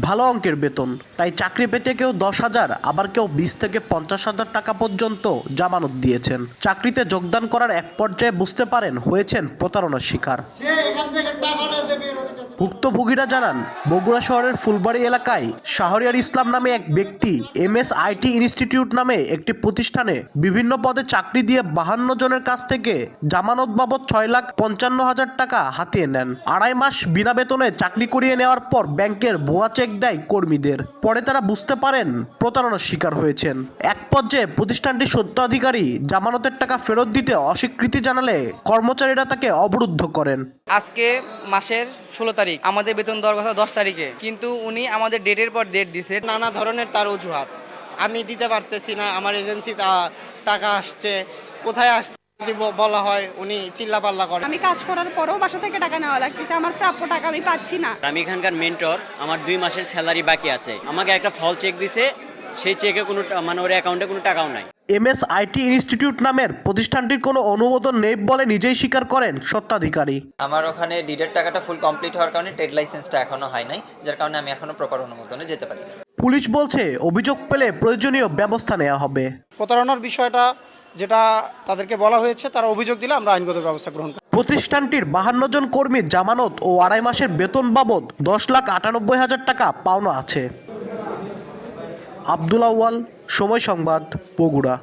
ভালো অঙ্কের বেতন। তাই চাকরি পেতে কেউ দশ হাজার আবার কেউ বিশ থেকে পঞ্চাশ হাজার টাকা পর্যন্ত জামানত দিয়েছেন। চাকরিতে যোগদান করার এক পর্যায়ে বুঝতে পারেন হয়েছেন প্রতারণার শিকার। ভুক্তভোগীরা জানান বগুড়া শহরের ফুলবাড়ি এলাকায় শাহরিয়ার ইসলাম নামে এক ব্যক্তি এম এস আইটি ইনস্টিটিউট নামে একটি প্রতিষ্ঠানে বিভিন্ন পদে চাকরি দিয়ে বাহান্ন জনের কাছ থেকে জামানত বাবদ ছয় লাখ পঞ্চান্ন হাজার টাকা হাতিয়ে নেন। আড়াই মাস বিনা বেতনে চাকরি করিয়ে নেওয়ার পর ব্যাংকের ভুয়া চেক দেয় কর্মীদের। পরে তারা বুঝতে পারেন প্রতারণার শিকার হয়েছেন। এক পর্যায়ে প্রতিষ্ঠানটির সত্ত্বাধিকারী জামানতের টাকা ফেরত দিতে অস্বীকৃতি জানালে কর্মচারীরা তাকে অবরুদ্ধ করেন। আজকে মাসের ষোলো তারিখ। আমাদের বেতন দেওয়ার কথা দশ তারিখে। কিন্তু উনি আমাদের ডেটের পর ডেট দিছে। নানা ধরনের তার অজুহাত। আমি দিতে পারতেছি না আমার এজেন্সি টাকা আসছে কোথায় আসছে? যদি বলা হয় উনি চিল্লাপাল্লা করে আমি কাজ করার পরেও বাসা থেকে টাকা নেওয়া লাগতেছে আমার প্রাপ্য টাকা আমি পাচ্ছি না। আমি এখানকার মেন্টর আমার দুই মাসের স্যালারি বাকি আছে। আমাকে একটা ফল চেক দিছে সেই চেকে কোনো টা- মানে ওর অ্যাকাউন্টে কোনো টাকাও নাই। এম এস আইটি ইনস্টিটিউট নামের প্রতিষ্ঠানটির কোনো অনুমোদন নেই বলে নিজেই স্বীকার করেন সত্ত্বাধিকারী আমার ওখানে ডিডের টাকাটা ফুল কমপ্লিট হওয়ার কারণে ট্রেড লাইসেন্সটা এখনও হয় নাই যার কারণে আমি এখনও প্রপার অনুমোদনে যেতে পারি পুলিশ বলছে অভিযোগ পেলে প্রয়োজনীয় ব্যবস্থা নেওয়া হবে। প্রতারণার বিষয়টা যেটা তাদেরকে বলা হয়েছে, তারা অভিযোগ দিলে আমরা আইনগত ব্যবস্থা গ্রহণ করব। প্রতিষ্ঠানটির বাহান্ন জন কর্মীর জামানত ও আড়াই মাসের বেতন বাবদ দশ লাখ আটানব্বই হাজার টাকা পাওনা আছে। আব্দুল আউয়াল, সময় সংবাদ, বগুড়া।